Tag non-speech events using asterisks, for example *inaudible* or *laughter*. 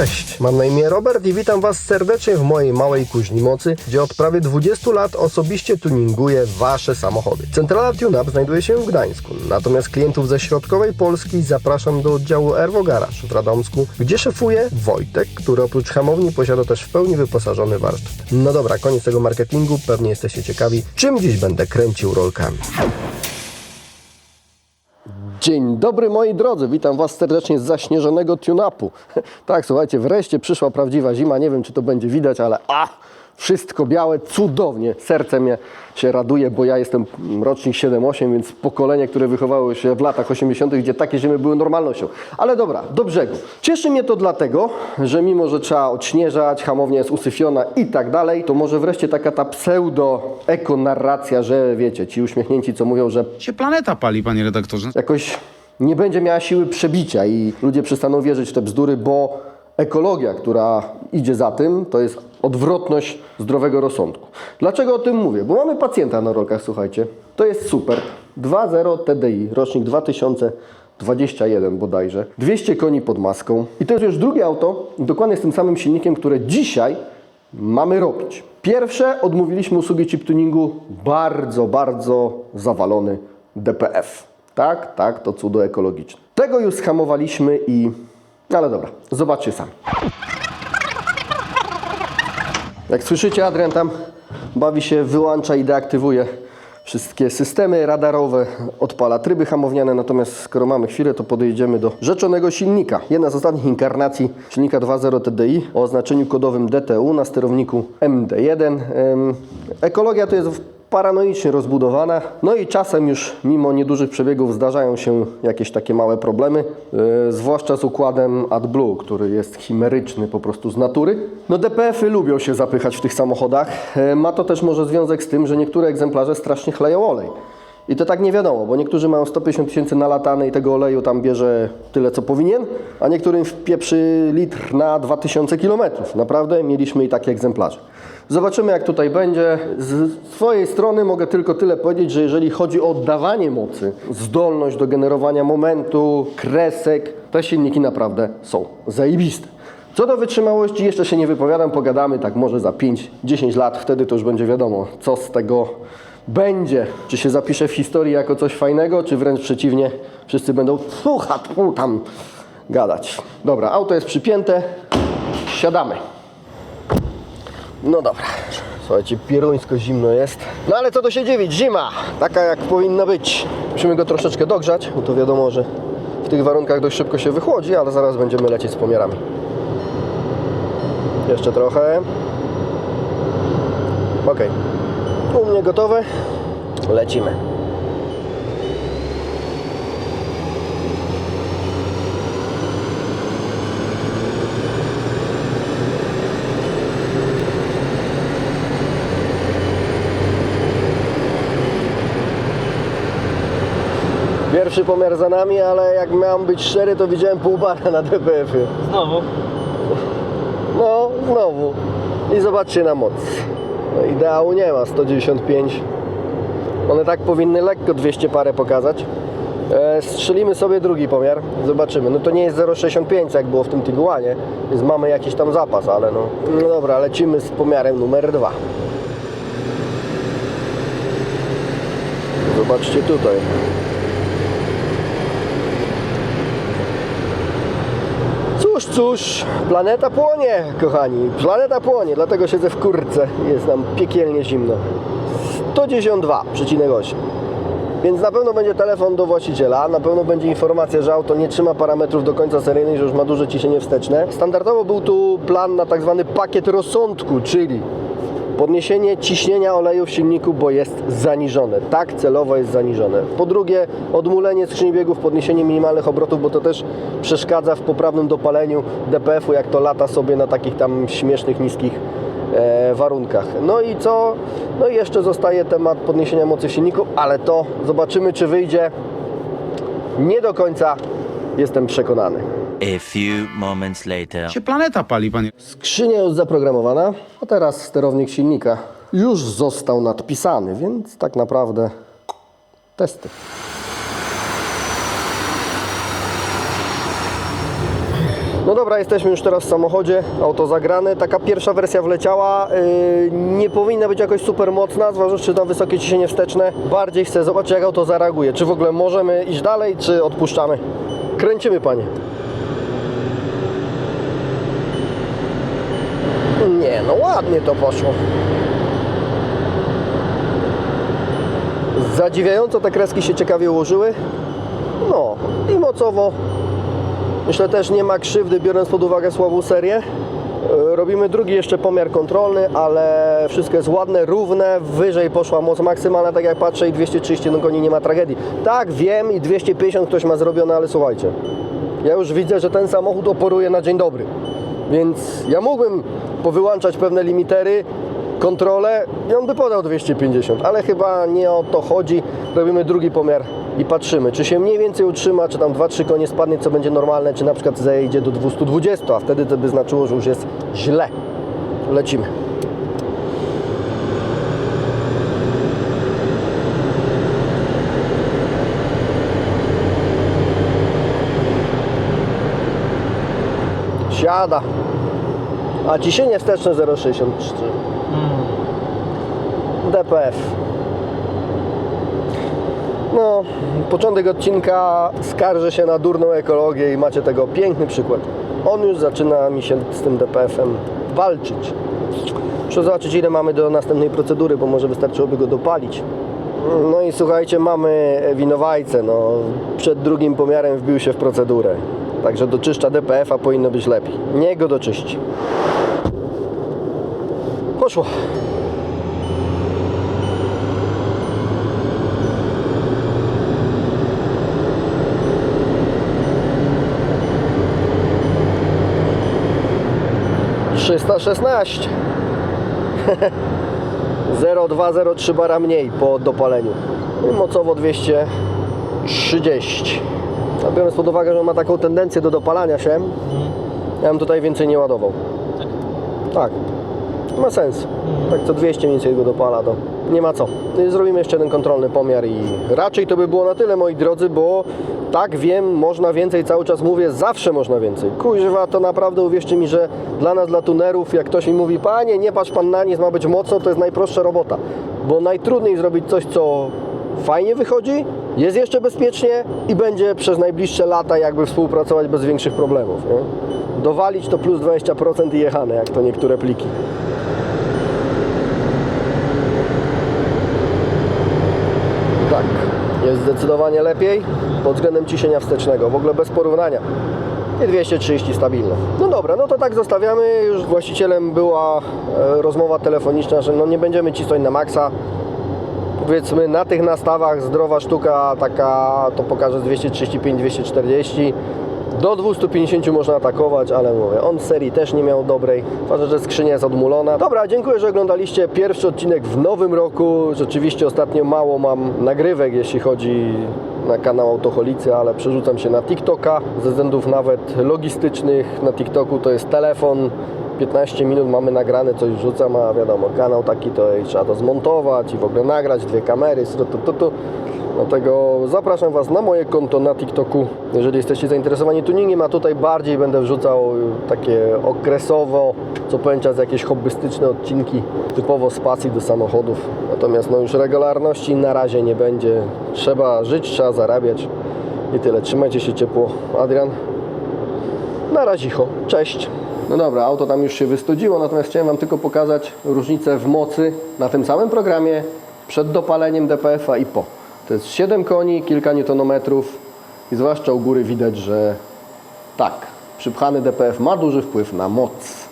Cześć, mam na imię Robert i witam Was serdecznie w mojej małej kuźni mocy, gdzie od prawie 20 lat osobiście tuninguję Wasze samochody. Centrala TuneUp znajduje się w Gdańsku, natomiast klientów ze środkowej Polski zapraszam do oddziału Erwo Garage w Radomsku, gdzie szefuje Wojtek, który oprócz hamowni posiada też w pełni wyposażony warsztat. No dobra, koniec tego marketingu, pewnie jesteście ciekawi, czym dziś będę kręcił rolkami. Dzień dobry moi drodzy, witam Was serdecznie z zaśnieżonego tune-upu. *laughs* Tak, słuchajcie, wreszcie przyszła prawdziwa zima, nie wiem czy to będzie widać, ale a, wszystko białe, cudownie, serce mnie się raduje, bo ja jestem rocznik 7-8, więc pokolenie, które wychowało się w latach 80., gdzie takie zimy były normalnością. Ale dobra, do brzegu. Cieszy mnie to dlatego, że mimo, że trzeba odśnieżać, hamownia jest usyfiona i tak dalej, to może wreszcie taka ta pseudo-eko-narracja, że wiecie, ci uśmiechnięci, co mówią, że się planeta pali, panie redaktorze. jakoś nie będzie miała siły przebicia i ludzie przestaną wierzyć w te bzdury, bo ekologia, która idzie za tym, to jest odwrotność zdrowego rozsądku. Dlaczego o tym mówię? Bo mamy pacjenta na rolkach, słuchajcie. To jest super. 2.0 TDI, rocznik 2021 bodajże. 200 koni pod maską. I to jest już drugie auto, dokładnie z tym samym silnikiem, które dzisiaj mamy robić. Pierwsze odmówiliśmy usługi chip tuningu bardzo, bardzo zawalony DPF. Tak, tak, to cudo ekologiczne. Tego już schamowaliśmy i... Ale dobra, zobaczcie sami. Jak słyszycie, Adrian tam bawi się, wyłącza i deaktywuje wszystkie systemy radarowe, odpala tryby hamowniane, natomiast skoro mamy chwilę, to podejdziemy do rzeczonego silnika. Jedna z ostatnich inkarnacji silnika 2.0 TDI o oznaczeniu kodowym DTU na sterowniku MD1. Em, Ekologia to jest paranoicznie rozbudowana, no i czasem już mimo niedużych przebiegów zdarzają się jakieś takie małe problemy, yy, zwłaszcza z układem AdBlue, który jest chimeryczny po prostu z natury. No DPF-y lubią się zapychać w tych samochodach. Yy, ma to też może związek z tym, że niektóre egzemplarze strasznie chleją olej. I to tak nie wiadomo, bo niektórzy mają 150 tysięcy nalatane i tego oleju tam bierze tyle, co powinien, a niektórym wpieprzy litr na 2000 km. Naprawdę mieliśmy i takie egzemplarze. Zobaczymy, jak tutaj będzie. Z swojej strony mogę tylko tyle powiedzieć, że jeżeli chodzi o oddawanie mocy, zdolność do generowania momentu, kresek, te silniki naprawdę są zajebiste. Co do wytrzymałości, jeszcze się nie wypowiadam, pogadamy tak może za 5-10 lat, wtedy to już będzie wiadomo, co z tego będzie. Czy się zapisze w historii jako coś fajnego, czy wręcz przeciwnie, wszyscy będą słucha, tu, tam gadać. Dobra, auto jest przypięte, siadamy. No dobra. Słuchajcie, pieruńsko zimno jest. No ale co to się dziwić, zima! Taka jak powinna być. Musimy go troszeczkę dogrzać, bo to wiadomo, że w tych warunkach dość szybko się wychłodzi, ale zaraz będziemy lecieć z pomiarami. Jeszcze trochę. Ok. U mnie gotowe. Lecimy. Pierwszy pomiar za nami, ale jak miałem być szczery, to widziałem pół bara na DPF-y. Znowu. No, znowu. I zobaczcie na moc. No, ideału nie ma, 195. One tak powinny lekko 200 parę pokazać. E, strzelimy sobie drugi pomiar, zobaczymy. No to nie jest 0,65 jak było w tym Tiguanie, więc mamy jakiś tam zapas, ale no. No dobra, lecimy z pomiarem numer dwa. Zobaczcie tutaj. Cóż, planeta płonie, kochani. Planeta płonie, dlatego siedzę w kurce. Jest nam piekielnie zimno. 192,8. Więc na pewno będzie telefon do właściciela, na pewno będzie informacja, że auto nie trzyma parametrów do końca seryjnej, że już ma duże ciśnienie wsteczne. Standardowo był tu plan na tak zwany pakiet rozsądku, czyli podniesienie ciśnienia oleju w silniku, bo jest zaniżone. Tak, celowo jest zaniżone. Po drugie, odmulenie skrzyni biegów, podniesienie minimalnych obrotów, bo to też przeszkadza w poprawnym dopaleniu DPF-u, jak to lata sobie na takich tam śmiesznych, niskich e, warunkach. No i co? No i jeszcze zostaje temat podniesienia mocy w silniku, ale to zobaczymy, czy wyjdzie. Nie do końca jestem przekonany. A few moments later. się planeta pali, panie. Skrzynia już zaprogramowana, a teraz sterownik silnika już został nadpisany, więc tak naprawdę testy. No dobra, jesteśmy już teraz w samochodzie, auto zagrane. Taka pierwsza wersja wleciała. Yy, nie powinna być jakoś super mocna, zważywszy na wysokie ciśnienie wsteczne. Bardziej chcę zobaczyć, jak auto zareaguje. Czy w ogóle możemy iść dalej, czy odpuszczamy? Kręcimy, panie. Nie, no ładnie to poszło. Zadziwiająco te kreski się ciekawie ułożyły. No i mocowo Myślę też nie ma krzywdy, biorąc pod uwagę słabą serię. E, Robimy drugi jeszcze pomiar kontrolny, ale wszystko jest ładne, równe, wyżej poszła moc maksymalna, tak jak patrzę i 231 koni nie ma tragedii. Tak, wiem i 250 ktoś ma zrobione, ale słuchajcie, ja już widzę, że ten samochód oporuje na dzień dobry. Więc ja mógłbym powyłączać pewne limitery, kontrolę i on by podał 250, ale chyba nie o to chodzi. Robimy drugi pomiar i patrzymy, czy się mniej więcej utrzyma, czy tam 2-3 konie spadnie, co będzie normalne, czy na przykład zejdzie do 220, a wtedy to by znaczyło, że już jest źle. Lecimy. Siada. A ciśnienie wsteczne 0,63. DPF. No, początek odcinka skarży się na durną ekologię i macie tego piękny przykład. On już zaczyna mi się z tym DPF-em walczyć. Muszę zobaczyć ile mamy do następnej procedury, bo może wystarczyłoby go dopalić. No i słuchajcie, mamy winowajcę. No, przed drugim pomiarem wbił się w procedurę. Także doczyszcza DPF-a powinno być lepiej. Nie go doczyści. Poszło. Trzysta szesnaście. *laughs* 0,203 bara mniej po dopaleniu. I mocowo 230. A biorąc pod uwagę, że on ma taką tendencję do dopalania się, ja bym tutaj więcej nie ładował. Tak. Ma sens. Tak co 200 mniej więcej go dopala, to nie ma co. Zrobimy jeszcze jeden kontrolny pomiar i raczej to by było na tyle, moi drodzy, bo tak wiem, można więcej, cały czas mówię, zawsze można więcej. Kuźwa, to naprawdę uwierzcie mi, że dla nas, dla tunerów, jak ktoś mi mówi, panie, nie patrz pan na nic, ma być mocno, to jest najprostsza robota. Bo najtrudniej zrobić coś, co fajnie wychodzi, jest jeszcze bezpiecznie i będzie przez najbliższe lata jakby współpracować bez większych problemów. Nie? Dowalić to plus 20% i jechane, jak to niektóre pliki. Tak, jest zdecydowanie lepiej pod względem ciśnienia wstecznego, w ogóle bez porównania. I 230 stabilne. No dobra, no to tak zostawiamy. Już właścicielem była e, rozmowa telefoniczna, że no nie będziemy cisnąć na maksa. Powiedzmy na tych nastawach zdrowa sztuka taka to pokaże 235-240. Do 250 można atakować, ale mówię, on serii też nie miał dobrej. Ważne, że skrzynia jest odmulona. Dobra, dziękuję, że oglądaliście pierwszy odcinek w nowym roku. Rzeczywiście ostatnio mało mam nagrywek, jeśli chodzi na kanał Autoholicy, ale przerzucam się na TikToka ze względów nawet logistycznych. Na TikToku to jest telefon, 15 minut mamy nagrane, coś wrzucam, a wiadomo, kanał taki to i trzeba to zmontować i w ogóle nagrać, dwie kamery, tu, tu, tu. Dlatego zapraszam Was na moje konto na TikToku, jeżeli jesteście zainteresowani tuningiem, a tutaj bardziej będę wrzucał takie okresowo, co powiem czas jakieś hobbystyczne odcinki, typowo z pasji do samochodów. Natomiast no już regularności na razie nie będzie. Trzeba żyć, trzeba zarabiać i tyle. Trzymajcie się ciepło. Adrian? Na razicho. Cześć. No dobra, auto tam już się wystudziło, natomiast chciałem Wam tylko pokazać różnicę w mocy na tym samym programie przed dopaleniem DPF-a i po. To jest 7 koni, kilka newtonometrów i zwłaszcza u góry widać, że tak, przypchany DPF ma duży wpływ na moc.